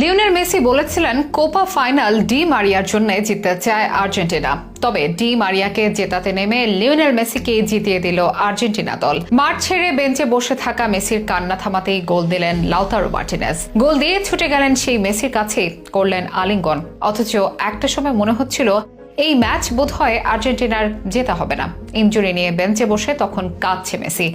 Lionel Messi বলেছিলেন, Copa final Di মারিয়ার জন্য জিততে চায় আর্জেন্টিনা। তবে ডি মারিয়াকে জেতাতে নেমে লিওনেল মেসিকে জিতিয়ে দিল আর্জেন্টিনা দল। মাঠ ছেড়ে বেঞ্চে বসে থাকা মেসির কান্না থামাতেই গোল দিলেন লাউতারো মার্টিনেজ গোল দিয়ে ছুটে গেলেন সেই মেসির কাছে করলেন আলিঙ্গন। অথচ একটা সময় মনে হচ্ছিল, এই ম্যাচ বোধ হয় আর্জেন্টিনার জেতা হবে না। ইঞ্জুরি নিয়ে বেঞ্চে বসে তখন কাঁদছে মেসি।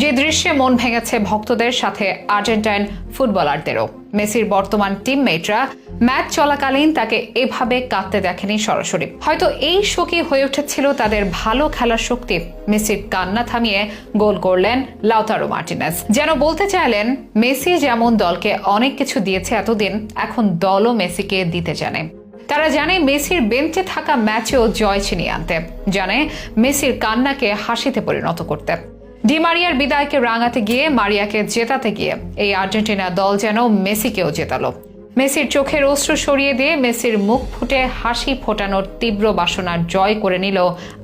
যে দৃশ্যে মন ভেঙেছে ভক্তদের, সাথে আর্জেন্টাইন ফুটবলারদেরও। মেসির বর্তমান টিমমেটরা ম্যাচ চলাকালীন তাকে এভাবে কাঁদতে দেখেনি সরাসরি। হয়তো এই শোকই হয়ে উঠেছিল তাদের ভালো খেলার শক্তি। মেসির কান্না থামিয়ে গোল করলেন লাউতারো মার্টিনেস। যেন বলতে চাইলেন, মেসি যেমন দলকে অনেক কিছু দিয়েছে এতদিন, এখন দলও মেসিকে দিতে জানে। তারা জানে মেসির বেঞ্চে থাকা ম্যাচেও জয় ছিনিয়ে আনতে। জানে মেসির কান্নাকে হাসিতে পরিণত করতে। ডি মারিয়ার বিদায়কে রাঙাতে গিয়ে মারিয়াকে জেতাতে গিয়ে এই আর্জেন্টিনা দল যেন মেসিকেও জেতালো। মেসির চোখের অশ্রু সরিয়ে দিয়ে মেসির মুখ ফুটে হাসি ফোটানোর তীব্র বাসনার জয় করে নিল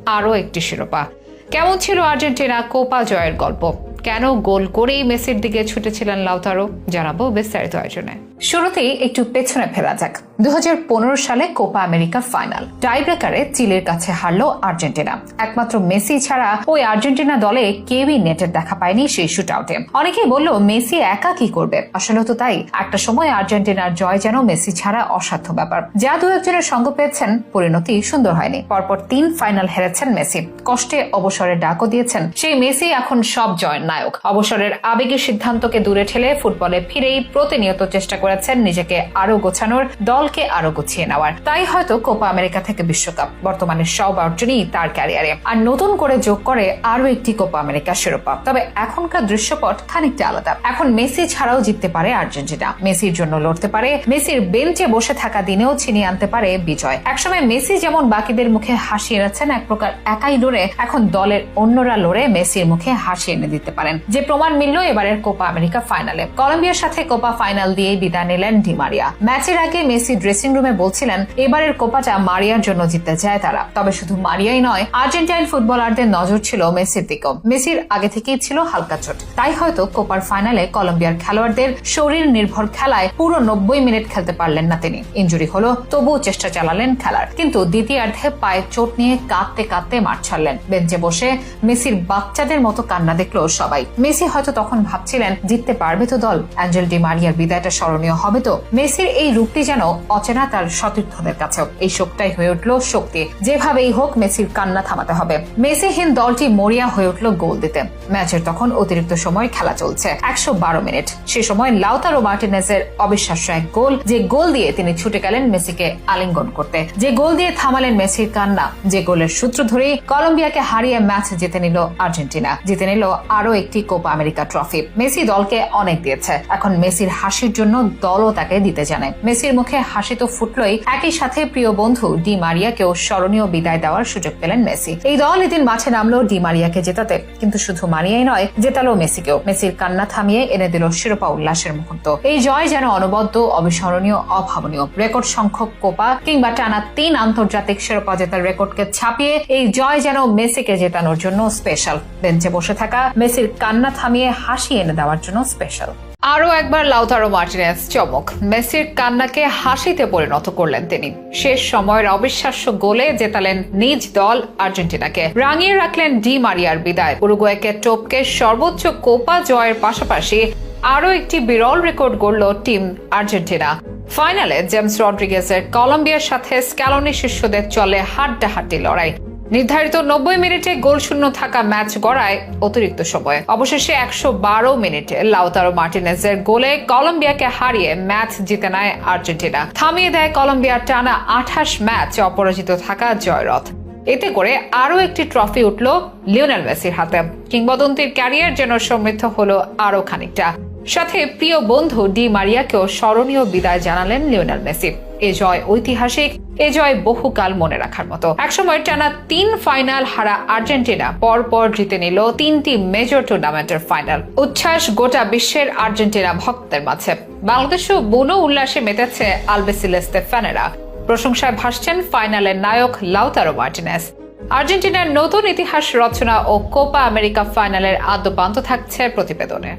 আরও একটি শিরোপা। কেমন ছিল আর্জেন্টিনা কোপা জয়ের গল্প? কেন গোল করেই মেসির দিকে ছুটেছিলেন লাউতারো? জানাব বিস্তারিত আয়োজনে। শুরুতেই একটু পেছনে ফেরা যাক। দু হাজার পনেরো সালে কোপা আমেরিকা ফাইনাল। টাইব্রেকারে চিলের কাছে হারলো আর্জেন্টিনা। একমাত্র মেসি ছাড়া ওই আর্জেন্টিনা দলে কেউই নেটের দেখা পায়নি সেই শুট আউটে অনেকেই বলল, মেসি একা কি করবে? আসলে তো তাই। একটা সময় আর্জেন্টিনার জয় যেন মেসি ছাড়া অসাধ্য ব্যাপার। যা দু একজনের সঙ্গ পেয়েছেন, পরিণতি সুন্দর হয়নি। পরপর তিন ফাইনাল হেরেছেন মেসি। কষ্টে অবসরের ডাকও দিয়েছেন। সেই মেসি এখন সব জয়ের নায়ক। অবসরের আবেগী সিদ্ধান্তকে দূরে ঠেলে ফুটবলে ফিরেই প্রতিনিয়ত চেষ্টা করেছেন নিজেকে আরও গোছানোর দলকে আরও গুছিয়ে নেওয়ার। তাই হয়তো কোপা আমেরিকা থেকে বিশ্বকাপ, বর্তমানে সব অর্জনই তার ক্যারিয়ারে। আর নতুন করে যোগ করে আরও একটি কোপা আমেরিকা শিরোপা। তবে এখনকার দৃশ্যপট খানিকটা আলাদা। এখন মেসি ছাড়াও জিততে পারে আর্জেন্টিনা। মেসির জন্য লড়তে পারে, মেসির বেঞ্চে বসে থাকা দিনেও ছিনিয়ে আনতে পারে বিজয়। একসময় মেসি যেমন বাকিদের মুখে হাসি এনেছেন, এক প্রকার একাই লড়ে এখন দলের অন্যরা লড়ে মেসির মুখে হাসি এনে দিতে পারেন। যে প্রমাণ মিলল এবারের কোপা আমেরিকা ফাইনালে। কলম্বিয়ার সাথে কোপা ফাইনাল দিয়ে বিদায় নিলেন ডিমারিয়া ম্যাচের আগে মেসি ড্রেসিং রুমে বলছিলেন, এবারের কোপাটা মারিয়ার জন্য জিততে চায় তারা। তবে শুধু মারিয়াই নয়, আর্জেন্টাইন ফুটবলারদের নজর ছিল মেসির দিকেও। মেসির আগে থেকেই ছিল হালকা চোট। তাই হয়তো কোপার ফাইনালে কলম্বিয়ার খেলোয়াড়দের শরীর নির্ভর খেলায় পুরো নব্বই মিনিট খেলতে পারলেন না তিনি। ইঞ্জুরি হলো, তবুও চেষ্টা চালালেন খেলার। কিন্তু দ্বিতীয়ার্ধে পায়ে চোট নিয়ে কাঁদতে কাঁদতে মাঠ ছাড়লেন। বেঞ্চে বসে মেসির বাচ্চাদের মতো কান্না দেখল সবাই। মেসি হয়তো তখন ভাবছিলেন, জিততে পারবে তো দল? অ্যাঞ্জেল ডি মারিয়ার বিদায়টা স্মরণীয় হবে তো? মেসির এই রূপটি যেন অচেনা তার সতীর্থদের কাছেও। এই শোকটাই হয়ে উঠল শক্তি। যেভাবেই হোক মেসির কান্না থামাতে হবে। মেসিহীন দলটি মরিয়া হয়ে উঠল গোল দিতে। ম্যাচের তখন অতিরিক্ত সময় খেলা চলছে। একশো বারো মিনিট। সে সময় লাউতারো মার্টিনেজের অবিশ্বাস্য এক গোল, যে গোল দিয়ে তিনি ছুটে গেলেন মেসিকে আলিঙ্গন করতে। যে গোল দিয়ে থামালেন মেসির কান্না, যে গোলের সূত্র ধরেই কলম্বিয়াকে হারিয়ে ম্যাচ জিতে নিল আর্জেন্টিনা। জিতে নিল আরও একটি কোপা আমেরিকা ট্রফি। মেসি দলকে অনেক দিয়েছে। এখন মেসির হাসির জন্য দলও তাকে দিতে জানে। মেসির মুখে হাসি তো ফুটলই। একই সাথে প্রিয় বন্ধু ডি মারিয়াকেও স্মরণীয় বিদায় দেওয়ার সুযোগ পেলেন মেসি। এই দল এদিন মাঠে নামলো ডি মারিয়াকে জেতাতে। কিন্তু শুধু মারিয়াই নয়, জেতালো মেসিকেও। মেসির কান্না থামিয়ে এনে দিল শিরোপা উল্লাসের মুহূর্ত। এই জয় যেন অনবদ্য, অবিস্মরণীয়, অভাবনীয়। রেকর্ড সংখ্যক কোপা কিংবা টানা তিন আন্তর্জাতিক শিরোপা জেতার রেকর্ডকে ছাপিয়ে এই জয় যেন মেসিকে জেতানোর জন্য স্পেশাল বেঞ্চে বসে থাকা, মেসির কান্না থামিয়ে হাসি এনে দেওয়ার জন্য স্পেশাল আরও একবার লাউতারো মার্টিনেস, চমক। মেসির কান্নাকে হাসিতে পরিণত করলেন তিনি। শেষ সময়ের অবিশ্বাস্য গোলে জেতালেন নিজ দল আর্জেন্টিনাকে। রাঙিয়ে রাখলেন ডি মারিয়ার বিদায়। উরুগুয়েকে টপকে সর্বোচ্চ কোপা জয়ের পাশাপাশি আরও একটি বিরল রেকর্ড গড়ল টিম আর্জেন্টিনা। ফাইনালে জেমস রড্রিগেজের কলম্বিয়ার সাথে স্ক্যালনি শিষ্যদের চলে হাড্ডাহাড্ডি লড়াই। নির্ধারিত নব্বই মিনিটে গোল শূন্য থাকা ম্যাচ গড়ায় অতিরিক্ত সময়। অবশেষে একশো বারো মিনিটে লাউতারো মার্টিনেজের গোলে কলম্বিয়াকে হারিয়ে ম্যাচ জিতে নেয় আর্জেন্টিনা। থামিয়ে দেয় কলম্বিয়ার টানা আঠাশ ম্যাচ অপরাজিত থাকা জয়রথ। এতে করে আরও একটি ট্রফি উঠল লিওনেল মেসির হাতে। কিংবদন্তির ক্যারিয়ার যেন সমৃদ্ধ হলো আরও খানিকটা। সাথে প্রিয় বন্ধু ডি মারিয়াকেও স্মরণীয় বিদায় জানালেন লিওনেল মেসি। এ জয় ঐতিহাসিক এ জয় বহুকাল মনে রাখার মতো। একসময় টানা তিন ফাইনাল হারা আর্জেন্টিনা পর পর জিতে নিল তিনটি মেজর টুর্নামেন্টের ফাইনাল উচ্ছ্বাস গোটা বিশ্বের আর্জেন্টিনা ভক্তের মাঝে। বাংলাদেশও বুনো উল্লাসে মেতেছে আলবেসিলেস্তে ফ্যানেরা প্রশংসায় ভাসছেন ফাইনালের নায়ক লাউতারো মার্টিনেস। আর্জেন্টিনার নতুন ইতিহাস রচনা ও কোপা আমেরিকা ফাইনালের আদ্যপান্ত থাকছে প্রতিবেদনে।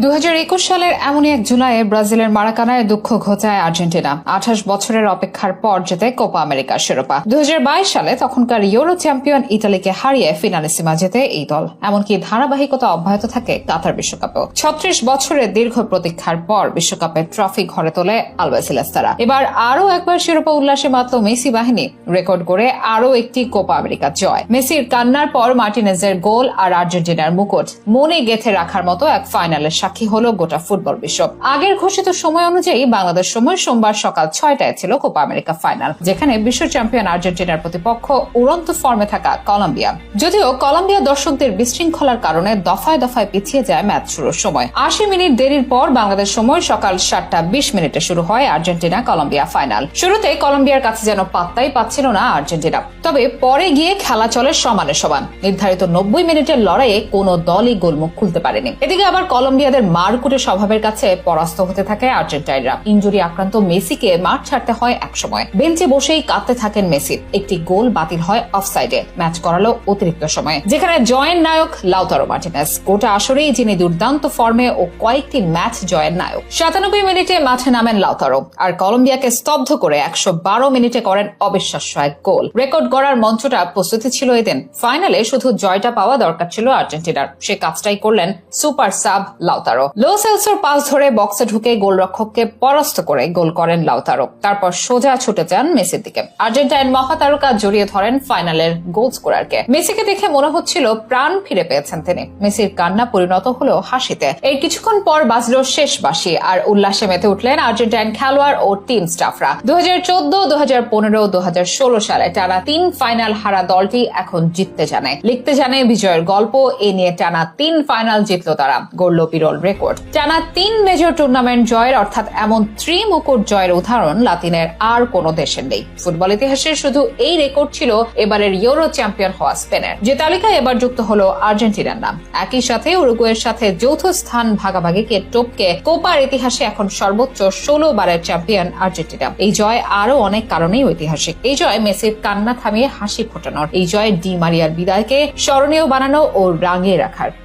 দু হাজার একুশ সালের এমনই এক জুলাইয়ে ব্রাজিলের মারাকানায় দুঃখ ঘটায় আর্জেন্টিনা। আঠাশ বছরের অপেক্ষার পর জেতে কোপা আমেরিকার শিরোপা। দু হাজার বাইশ সালে তখনকার ইউরো চ্যাম্পিয়ন ইতালিকে হারিয়ে ফিনালিসিমা জেতে এই দল। এমনকি ধারাবাহিকতা অব্যাহত থাকে কাতার বিশ্বকাপেও। ছত্রিশ বছরের দীর্ঘ প্রতীক্ষার পর বিশ্বকাপের ট্রফি ঘরে তোলে আলবাসিলাস্তারা এবার আরও একবার শিরোপা উল্লাসে মাত্র মেসি বাহিনী। রেকর্ড করে আরও একটি কোপা আমেরিকা জয়। মেসির কান্নার পর মার্টিনেজের গোল আর আর্জেন্টিনার মুকুট। মনে গেথে রাখার মতো এক ফাইনালের সাক্ষী হলো গোটা ফুটবল বিশ্ব আগের ঘোষিত সময় অনুযায়ী বাংলাদেশ সময় সোমবার সকাল ছয়টায় ছিল কোপা আমেরিকা ফাইনাল, যেখানে বিশ্ব চ্যাম্পিয়ন আর্জেন্টিনার প্রতিপক্ষ উড়ন্ত ফর্মে থাকা কলম্বিয়া। যদিও কলম্বিয়া দর্শকদের বিশৃঙ্খলার কারণে দফায় দফায় পিছিয়ে যায় ম্যাচ শুরুর সময়। আশি মিনিট দেরির পর বাংলাদেশ সময় সকাল সাতটা বিশ মিনিটে শুরু হয় আর্জেন্টিনা কলম্বিয়া ফাইনাল। শুরুতে কলম্বিয়ার কাছে যেন পাত্তাই পাচ্ছিল না আর্জেন্টিনা। তবে পরে গিয়ে খেলা চলে সমানে সমান। নির্ধারিত নব্বই মিনিটের লড়াইয়ে কোনো দলই গোলমুখ খুলতে পারেনি। এদিকে আবার কলম্বিয়াদের মারকুটে স্বভাবের কাছে পরাস্ত হতে থাকে আর্জেন্টাইনরা। ইঞ্জুরি আক্রান্ত মেসিকে মাঠ ছাড়তে হয় একসময়। বেঞ্চে বসেই কাঁদতে থাকেন মেসি। একটি গোল বাতিল হয় অফসাইডে। ম্যাচ করালো অতিরিক্ত সময়ে। যেখানে জয়ের নায়ক লাউতারো মার্টিনেস। গোটা আসরেই যিনি দুর্দান্ত ফর্মে ও কয়েকটি ম্যাচ জয়ের নায়ক। সাতানব্বই মিনিটে মাঠে নামেন লাউতারো। আর কলম্বিয়াকে স্তব্ধ করে একশো বারো মিনিটে করেন অবিশ্বাস্য এক গোল। রেকর্ড গড়ার মঞ্চটা প্রস্তুতি ছিল এদিন। ফাইনালে শুধু জয়টা পাওয়া দরকার ছিল আর্জেন্টিনার। সে কাজটাই করলেন সুপার সাব লাউতারো। লো সেলসর পাস ধরে বক্সে ঢুকে গোলরক্ষককে পরাস্ত করে গোল করেন লাউতারো তারপর সোজা ছুটে যান মেসির দিকে। আর্জেন্টাইন মহাতারকা জড়িয়ে ধরেন ফাইনালের গোল স্কোরারকে। মেসিকে দেখে মনে হচ্ছিল প্রাণ ফিরে পেয়েছেন তিনি। মেসির কান্না পরিণত হলো হাসিতে। এই কিছুক্ষণ পর বাজলো শেষ বাসি আর উল্লাসে মেতে উঠলেন আর্জেন্টাইন খেলোয়াড় ও টিম স্টাফরা। দু হাজার চোদ্দ দু হাজার পনেরো দু হাজার ষোলো সালে টানা তিন ফাইনাল হারা দলটি এখন জিততে জানে। লিখতে জানে বিজয়ের গল্প, এ নিয়ে টানা তিন ফাইনাল জিতলো তারা। গড়ল বিরল রেকর্ড টানা তিন মেজর টুর্নামেন্ট জয়ের অর্থাৎ এমন ত্রি মুকুট জয়ের উদাহরণ লাতিনের আর কোনো দেশের নেই। ফুটবল ইতিহাসে শুধু এই রেকর্ড ছিল এবারের ইউরো চ্যাম্পিয়ন হওয়া স্পেনের। যে তালিকায় এবার যুক্ত হলো আর্জেন্টিনার নাম। একই সাথে উরুগুয়ের সাথে যৌথ স্থান ভাগাভাগিকে টপকে কোপার ইতিহাসে এখন সর্বোচ্চ ষোলো বারের চ্যাম্পিয়ন আর্জেন্টিনা। এই জয় আরও অনেক কারণেই ঐতিহাসিক। এই জয় মেসির কান্না থামিয়ে হাসি ফোটানোর। এই জয় ডি মারিয়ার বিদায়কে স্মরণীয় বানানো ও রাঙিয়ে রাখার।